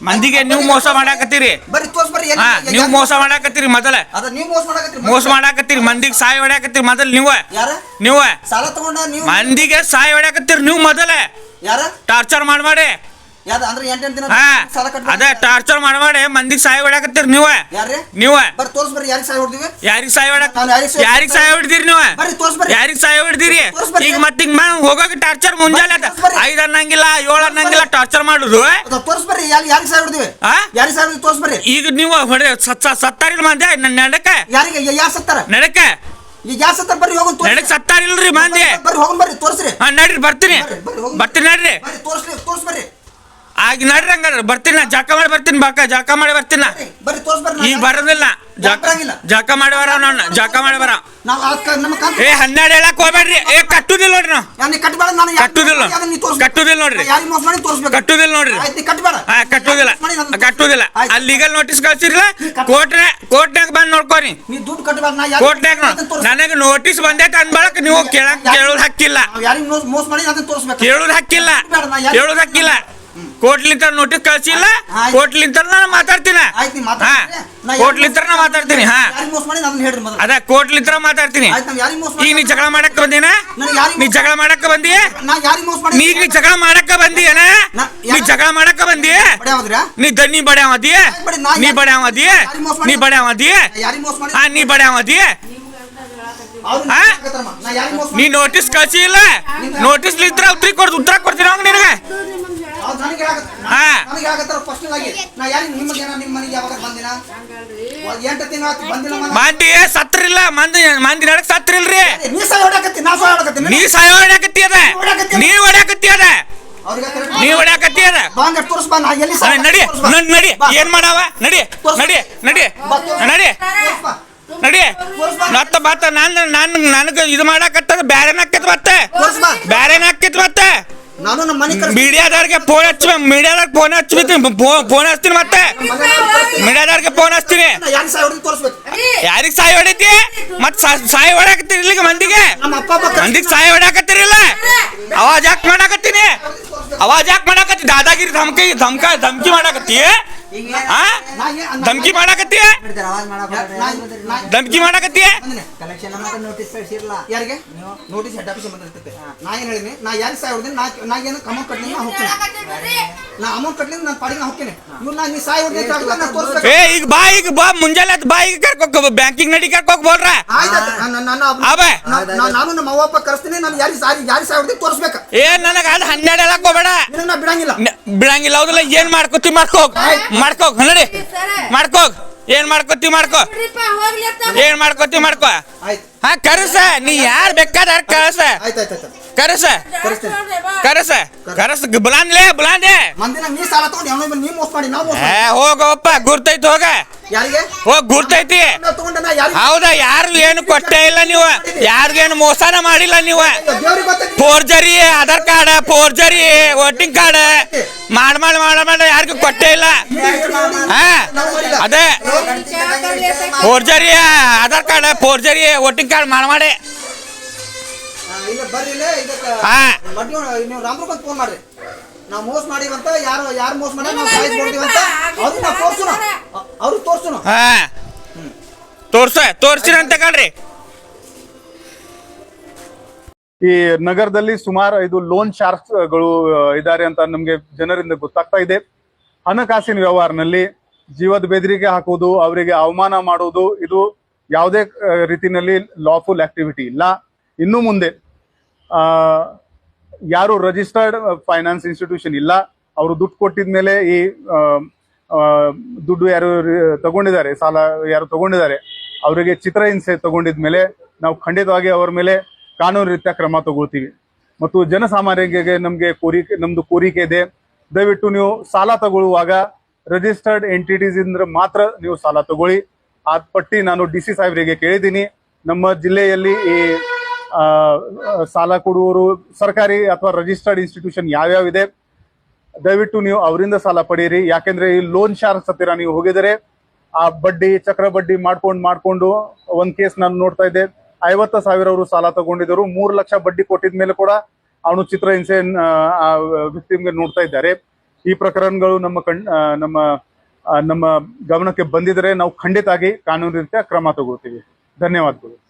ಮಂದಿಗೆ ನೀವು ಮೋಸ ಮಾಡಾಕತ್ತೀರಿ. ಬರ್ರಿ ತೋರ್ಸ್ ಬರ್ರಿ ಎಲ್ಲಿ- ಹಾ ಎಲ್ಲಿ- ನೀವು ಮೋಸ ಮಾಡಾಕತ್ತೀರಿ ಮೊದಲ. ಅದ ನೀವು ಮೋಸ ಮಾಡಕತ್ರಿ ಮೋಸ ಮಾಡಾಕತ್ತೀರಿ ಮಂದಿಗೆ ಸಾಯ ಹೊಡ್ಯಾಕತ್ತೀರಿ ಮೊದಲ ನೀವ. ಯಾರ? ನೀವ. ಸಾಲ ತಗೊಂಡ ನೀವು ಮಂದಿಗೆ ಸಾಯ ಹೊಡ್ಯಾಕತ್ತೀರಿ ನೀವು ಮೊದಲ. ಯಾರ? ಟಾರ್ಚರ್ ಮಾಡ್ಮಾಡಿ ಯಾರ ಅಂದ್ರೆ ಎಂಟ್ ಎಂಟ್ ದಿನ ಹಾ ಸಾಲ ಕಟ್ಟ ಅದೇ ಟಾರ್ಚರ್ ಮಾಡಬೇಡಿ ಮಂದಿಗೆ ಸಾಯ್ ಹೊಡ್ಯಾಕತ್ತೀರಿ ನೀವ. ಯಾರ್ರಿ? ನೀವ. ಬರ್ರಿ ತೋರ್ಸ್ ಬರ್ರಿ ಯಾರಿಗೆ ಹೊಡ್ದಿವಿ? ಯಾರಿಗ್ ಸಾಯ್ ಹೊಡಕ್ ನಾನು ಯಾರಿಗ್ ಸಾಯ್ ಯಾರಿಗ್ ಸಾಯ್ ಹೊಡ್ದಿರಿ ನೀವ? ಬರ್ರಿ ತೋರ್ಸ್ ಬರ್ರಿ. ಯಾರಿಗ್ ಸಾಯ್ ಹೊಡ್ದಿರಿ? ತೋರ್ಸ್ ಬರ್ರಿ. ಈಗ ಮತ್ತ ಹಿಂಗ್ ಹೋಗೋಕೆ ಟಾರ್ಚರ್ ಮುಂಜಾನೆ ಅದ. ತೋರ್ಸ್ ಬರ್ರಿ. ಐದ್ ಅನ್ನಂಗಿಲ್ಲ ಏಳು ಅನ್ನಂಗಿಲ್ಲ ಟಾರ್ಚರ್ ಮಾಡುದು. ಅದು ತೋರ್ಸ್ ಬರ್ರಿ ಯಾರಿಗೆ ಹೊಡ್ದಿವಿ? ಆ? ಯಾರಿಗೆ ಸಾಲ ಹೊಡ್ದಿವಿ ತೋರ್ಸ್ ಬರ್ರಿ. ಈಗ ನೀವು ಹೊಡೆ ಸತ್ತ ಸತ್ತಾರಿಲ್ ಮಂದಿ ನನ್ನ ನಡಕ ಯಾರಿಗೆ ಯಾರು ಸತ್ತಾರ? ನಡಕ ಈಗ ಯಾರು ಸತ್ತಾರ? ಬರ್ರಿ ಹೋಗೋಣ ತೋರ್ಸ್. ನಡಕ್ ಸತ್ತಾರಿಲ್ರಿ ಮಂದಿ. ಬರ್ರಿ ಹೋಗೋಣ ಬರ್ರಿ ತೋರ್ಸ್ರಿ. ಹಾ ನಡ್ರಿ ಬರ್ತೀನಿ. ಬರ್ರಿ, ಬರ್ರಿ, ಹೋಗೋಣ. ಬರ್ತೀನಿ ನಡ್ರಿ. ಬರ್ರಿ ತೋರ್ಸ್ಲಿ ತೋರ್ಸ್ ಬರ್ರಿ. ಆಗ ನಡ್ರಿ ಹಂಗಾರ ಬರ್ತೀನಿ ನಾ. ಜಳಕ ಮಾಡಿ ಬರ್ತೀನಿ ಬಾಕ. ಜಾಕ ಮಾಡಿ ಬರ್ತೀನಿ ನಾ. ಬರ್ರಿ, ತೋರ್ಸ್ ಬರ್ರಿ ಈಗ ಬರೋದಿಲ್ಲ. ಜಾಕ ಬರಂಗಿಲ್ಲ? ಜಳಕ ಮಾಡಿ ಬರ ನಾನು ಜಾಕ ಮಾಡಿ ಬರ ನಾವು ನಮ್ಮ ಕಂತ ಏ ಹನ್ನೆರಡು ಹೇಳಕ್ ಹೋಗ್ಬೇಡ್ರಿ. ಏ ಕಟ್ಟುದಿಲ್ಲ ನೋಡ್ರಿ ನಾವು. ನಾನು ಕಟ್ಟುದಿಲ್ಲ. ನೀ ತೋರ್ಸ್ಬೇಕು. ಕಟ್ಟುದಿಲ್ಲ ನೋಡ್ರಿ. ಯಾರಿಗೆ ಮೋಸ ಮಾಡಿ ತೋರ್ಸ್ಬೇಕು? ಕಟ್ಟುದಿಲ್ಲ ನೋಡ್ರಿ. ಆಯ್ತು ನೀ ಕಟ್ಬೇಡ. ಹಾ ಕಟ್ಟುದಿಲ್ಲ. ಮಾಡಿ ಕಟ್ಟುದಿಲ್ಲ. ಆಯ್ತು. ಅಲ್ಲಿ ಲೀಗಲ್ ನೋಟಿಸ್ ಕಳ್ಸಿರ್ಲ? ಕೋರ್ಟ್ ಕೋರ್ಟ್ನ ಕೋರ್ಟ್ನಾಗ ಬಂದ್ ನೋಡ್ಕೋರಿ ನೀ. ದುಡ್ಡು ನಾ ಕೋರ್ಟ್ನಾಗ ಅದನ್ನ ನನಗೆ ನೋಟಿಸ್ ಬಂದೈತೆ ಅನ್ಬಳಕ್ ನೀವು ಕೇಳಕ್ ಕೇಳೋದ್ ಹಾಕಿಲ್ಲ ನಾವ್ ಯಾರಿಗೆ ಮೋಸ ಮೋಸ ಮಾಡಿ ಅದನ್ನ ತೋರಿಸ್ಬೇಕು? ಕೇಳೋದ್ ಹಕ್ಕಿಲ್ಲ. ಯಾರ್- ಕೇಳೋದ್ ಹಕ್ಕಿಲ್ಲ. ಕೋರ್ಟ್ಲಿಂತ ನೋಟಿಸ್ ಕಳ್ಸಿಲ್ಲ ಕೋಟ್ಲಿಂತ ನಾನು ಮಾತಾಡ್ತೀನಿ. ಆಯ್ತು ನೀ ಮಾತಾಡ್ತೀನಿ ಹಾ. ಅದ ಕೋಟ್ಲಿಂತ ಮಾತಾಡ್ತೀನಿ. ಈಗ ನೀ ಜಗಳ ಮಾಡಕ್ ಬಂದಿನ ನೀ ಜಗಳ ಮಾಡಕ್ ಬಂದಿ ನಾ ನೀ ಜಗಳ ಮಾಡಕ್ ಬಂದಿಯನ? ನಾ- ಜಗಳ ಮಾಡಕ್ ಬಂದಿ? ನೀ ದನ್ನಿ ಬಡ್ಯಾವದಿ ಅದಿಯ? ನೀ ಬಡ್ಯಾವ ಬಡ್ಯಾವದಿ ನೀ ಬಡ್ಯಾವದಿ ಹಾ ನೀ ಬಡ್ಯಾವದಿ. ನಾ ನೋಟಿಸ್ ಕಳ್ಸಿ ಇಲ್ಲ ನೋಟಿಸ್ ಲಿತ್ರ ಉತ್ತರ ಕೊಡ್ ಉತ್ತರ ಕೊಡ್ತೀನಿ ಹಂಗ ನಿನಗೆ? ನನಗೆ ಹಾ. ನನಗೆ ಹೇಳಕತ್ತಾರ first ಆಗಿ. ನಾ ಯಾರಿಗೆ ನಿಮಗೆ ಏನ ನಿಮ್ಮ ಮನೆಗೆ ಯಾವಾಗ ಬಂದಿನ ಒಂದ್ ಎಂಟು ತಿಂಗಳು ಆಯ್ತು ಬಂದಿಲ್ಲ ಮನೆ. ಮಂದಿ ಸತ್ರಿಲ್ಲ? ಮಂದಿ ಮಂದಿ ನಡಕ್ ಸತ್ರಿಲ್ರಿ? ನೀ ಸಹ ಹೊಡಕತ್ತಿ ನಾ ಸಾಯ ಹೊಡ್ಯಾಕತ್ತಿ ಅದ. ನೀ ಹೊಡಕತ್ತಿ ಅದ. ನೀ ಬಾ ನಾ ಎಲ್ಲಿ ನಡಿ. ನಡ್. ಏನ್ ಮಾಡವ? ನಡಿ ನಡಿ ನಡಿ. ನಡಿ. ನಡಿ. ಮತ್ತ ಬತ್ತ ನನ್ ನನ್ ನನಗ ಇದು ಮಾಡಾಕತ್ತದ. ಬ್ಯಾರೆನ ಮತ್ತೆ. ಬ್ಯಾರೆನ ಮತ್ತೆ ನಾನು ನಮ್ಮ ಮನೆ ಕರ್ಸ್ ಮೀಡಿಯಾದವ್ರಿಗೆ ಫೋನ್ ಹಚ್ಚಿ ಮೀಡಿಯಾದಾಗ ಫೋನ್ ಹಚ್ಬಿಡ್ತೀನಿ ಫೋನ್ ಹಚ್ತೀನಿ ಮತ್ತೆ. ಮೀಡಿಯಾದವ್ರಿಗೆ ಫೋನ್ ಹಚ್ತೀನಿ. ಯಾರಿಗೆ ಸಹ ಹೊಡೆದು ತೋರಿಸ್ಬೇಕು. ಯಾರಿಗ್ ಸಾಯಿ ಹೊಡಿತಿ ಮತ್ ಸಾ- ಸಾಯಿ ಇಲ್ಲಿಗೆ ಮಂದಿಗೆ? ನಮ್ಮ ಅಪ್ಪ ಅಪ್ಪ ಕರ್ಸ್- ಮಂದಿಗ್ ಸಾಯಿ ಹೊಡ್ಯಾಕತ್ತೀರಿಲ್ಲ ಅವಾಜ್ ಯಾಕೆ ಮಾಡಾಕತ್ತೀನಿ? ಅವಾಜ್ ಯಾಕೆ ಮಾಡಾಕತ್ತಿ? ದಾದಾಗಿರಿ ಧಮಕಿ ಧಮಕ ಧಮಕಿ ಮಾಡಾಕತ್ತಿ? ಧಮಕಿ ಮಾಡಾಕತ್ತಿ ನಾ- ಧಮಕಿ ಮಾಡಾಕತ್ತಿ ಬಂದಿನಿ. ಕಲೆಕ್ಷನ್ ನೋಟಿಸ್ ಕಳಿಸಿರಲ್ಲ ಯಾರಿಗೆ? ನೋಟಿಸ್ ಹೆಡ್ ಆಫೀಸ್ ಬಂದಿರ್ತೈತೆ. ನಾ ಏನ್ ಹೇಳಿನಿ ನಾ ಯಾರು ಸಾವಿರದ ಹೊಡೆದಿನಿ ನಾ ನಾ ಏನು ಅಮೌಂಟ್ ಕಟ್ಟಿ ನಾ ಹೋಗ್ತೀನಿ. ನಾ ಅಮೌಂಟ್ ನಾನು ಪಾಡಿಗೆ ನಾ ಹೋಗ್ತೀನಿ ಇವ್ರು ನಾ ನೀ ಸಾಯ್ ಹೊಡೆದ ನಾ ತೋರಿಸ್ಬೇಕು. ಏ ಈಗ ಬಾ ಈಗ ಬಾ ಮುಂಜಾನೆ ಎದ್ದು ಬಾ ಈಗ ಕರ್ಕೋಕ್ ಬ್ಯಾಂಕಿಂಗ್ ನಡಿ ಕರ್ಕೋಕ್ ಬೋಲ್ರ? ನಾನು ನಾನು ಅಬೆ. ನಾನು ನಮ್ಮ ಅವ್ವ ಅಪ್ಪ ಕರೆಸ್ತೀನಿ ನಾನು ಯಾರಿಗೆ ಸಾರಿ ಯಾರಿಗೆ ಸಾಯ್ ಹೊಡೆದು ತೋರಿಸ್ಬೇಕು. ಏ ನನಗ ಅದ್ ಹನ್ನೆರಡು ಹೇಳಕ್ ಹೋಗ್ಬೇಡ. ನಿನ್ನ ನಾ ಬಿಡಂಗಿಲ್ಲ. ಬಿಡಂಗಿಲ್ಲ ಹೌದಲ್ಲ ಏನ್ ಮಾಡ್ಕೋತಿ ಮಾಡ್ಕೋಗ್. ಮಾಡ್ಕೋಗ್ ನಡಿ. ಮಾಡ್ಕೋಗ್. ಏನ್ ಮಾಡ್ಕೋತಿ ಮಾಡ್ಕೋ. ಏನ್ ಮಾಡ್ಕೋತಿ ಮಾಡ್ಕೋ. ಆಯ್ತು. ಹಾ ಕರಸ. ನೀ ಯಾರ್ ಬೇಕಾದಾರ ಕರಸ. ಆಯ್ತು ಆಯ್ತು ಆಯ್ತು. ಕರಸ. ಕರಸ. ಕರಸ ಬುಲಾಂದ್ಲೆ ಬುಲಾಂದೆ ಮಂದಿನ ನೀ ಸಾಲ ತಗೊಂಡು ಅವನ ನೀ ಮೋಸ ಮಾಡಿ ನಾವು ಮೋಸ ಏ ಹೋಗಪ್ಪ ಗುರ್ತೈತಿ ಹೋಗ. ಹೋಗ್ ಗುರ್ತೈತಿ. ಹೌದಾ ಯಾರು ಏನು ಕೊಟ್ಟೇ ಇಲ್ಲ ನೀವು. ಯಾರಿಗೇನು ಮೋಸನ ಮಾಡಿಲ್ಲ ನೀವು. Forgery Aadhaar card forgery voting card. ಮಾಡ್ ಮಾಡ್ ಮಾಡ ಮಾಡ ಯಾರಿಗೂ ಕೊಟ್ಟೇ ಇಲ್ಲ. ಅದೇ. Forgery Aadhaar card forgery voting card ಮಾಡ ಮಾಡಿ. ಇಲ್ಲ ಬರ್ರಿ ಇದಕ್ಕೆ ಹಾ. ಮಡ್ಡಿ ನೀವು ರಾಮ್ರಗ್ ಫೋನ್ ಮಾಡ್ರಿ. ನಾವು ಮೋಸ ಮಾಡಿವಂತ ಯಾರು ಯಾರು ಮೋಸ ಮಾಡಿ ನಾವು ಸಾಯ್ಸ್ ಕೊಡ್ತೀವಂತ ಅವ್ರಿಗೆ ನಾವು ತೋರ್ಸುನು ಅವ್ರಿಗೆ ತೋರ್ಸುನು ಹಾ. ತೋರ್ಸ ತೋರ್ಸಿರಂತ ಕಣ್ರಿ. ಈ ನಗರದಲ್ಲಿ ಸುಮಾರು ಇದು ಲೋನ್ ಶಾರ್ಕ್ಸ್ಗಳು ಇದಾರೆ ಇದ್ದಾರೆ ಅಂತ ನಮ್ಗೆ ಜನರಿಂದ ಗೊತ್ತಾಗ್ತಾ ಇದೆ. ಹಣಕಾಸಿನ ವ್ಯವಹಾರನಲ್ಲಿ ಜೀವದ ಬೆದರಿಕೆ ಹಾಕುವುದು, ಅವರಿಗೆ ಅವಮಾನ ಮಾಡುವುದು, ಇದು ಯಾವುದೇ ರೀತಿಯಲ್ಲಿ ಲಾಫುಲ್ ಆಕ್ಟಿವಿಟಿ ಇಲ್ಲ. ಇನ್ನು ಮುಂದೆ ಯಾರು ರಿಜಿಸ್ಟರ್ಡ್ ಫೈನಾನ್ಸ್ ಇನ್ಸ್ಟಿಟ್ಯೂಷನ್ ಇಲ್ಲ. ಅವರು ದುಡ್ಡು ಕೊಟ್ಟಿದ ಮೇಲೆ ಈ ದುಡ್ಡು ಯಾರು ತಗೊಂಡಿದ್ದಾರೆ, ಸಾಲ ಯಾರು ತಗೊಂಡಿದ್ದಾರೆ, ಅವರಿಗೆ ಚಿತ್ರಹಿಂಸೆ ತಗೊಂಡಿದ ಮೇಲೆ ನಾವು ಖಂಡಿತವಾಗಿ ಅವರ ಮೇಲೆ ಕಾನೂನು ರೀತ್ಯ ಕ್ರಮ ತಗೊಳ್ತೀವಿ ಮತ್ತು ಜನಸಾಮಾನ್ಯರಿಗೆ ನಮಗೆ ಕೋರಿಕೆ ನಮ್ಮದು ಕೋರಿಕೆ ಇದೆ. ದಯವಿಟ್ಟು ನೀವು ಸಾಲ ತಗೊಳ್ಳುವಾಗ ರಿಜಿಸ್ಟರ್ಡ್ ಎಂಟಿಟೀಸ್ ಇಂದ ಮಾತ್ರ ನೀವು ಸಾಲ ತಗೊಳ್ಳಿ. ಆ ಪಟ್ಟಿ ನಾನು ಡಿ ಸಿ ಸಾಹೇಬರಿಗೆ ಕೇಳಿದ್ದೀನಿ. ನಮ್ಮ ಜಿಲ್ಲೆಯಲ್ಲಿ ಈ ಸಾಲ ಕೊಡುವವರು ಸರ್ಕಾರಿ ಅಥವಾ ರಿಜಿಸ್ಟರ್ಡ್ ಇನ್ಸ್ಟಿಟ್ಯೂಷನ್ ಯಾವ್ಯಾವ ಇದೆ, ದಯವಿಟ್ಟು ನೀವು ಅವರಿಂದ ಸಾಲ ಪಡೆಯಿರಿ. ಯಾಕೆಂದ್ರೆ ಈ ಲೋನ್ ಶಾರ್ಕ್ಸ್ ಹತ್ತಿರ ನೀವು ಹೋಗಿದರೆ ಆ ಬಡ್ಡಿ, ಚಕ್ರ ಬಡ್ಡಿ ಮಾಡ್ಕೊಂಡು ಮಾಡ್ಕೊಂಡು ಒಂದು ಕೇಸ್ ನಾನು ನೋಡ್ತಾ ಇದ್ದೆ. ಐವತ್ತು ಸಾವಿರ ಅವರು ಸಾಲ ತಗೊಂಡಿದ್ದರು. ಮೂರು ಲಕ್ಷ ಬಡ್ಡಿ ಕೊಟ್ಟಿದ ಮೇಲೆ ಕೂಡ ಅವನು ಚಿತ್ರಹಿಂಸೆ ವಿಕ್ಟಿಮ್ಗೆ ನೋಡ್ತಾ ಇದ್ದಾರೆ. ಈ ಪ್ರಕರಣಗಳು ನಮ್ಮ ನಮ್ಮ ನಮ್ಮ ಗಮನಕ್ಕೆ ಬಂದಿದ್ರೆ ನಾವು ಖಂಡಿತ ಆಗಿ ಕಾನೂನು ರೀತ್ಯ ಕ್ರಮ ತಗೋತೀವಿ ಧನ್ಯವಾದಗಳು.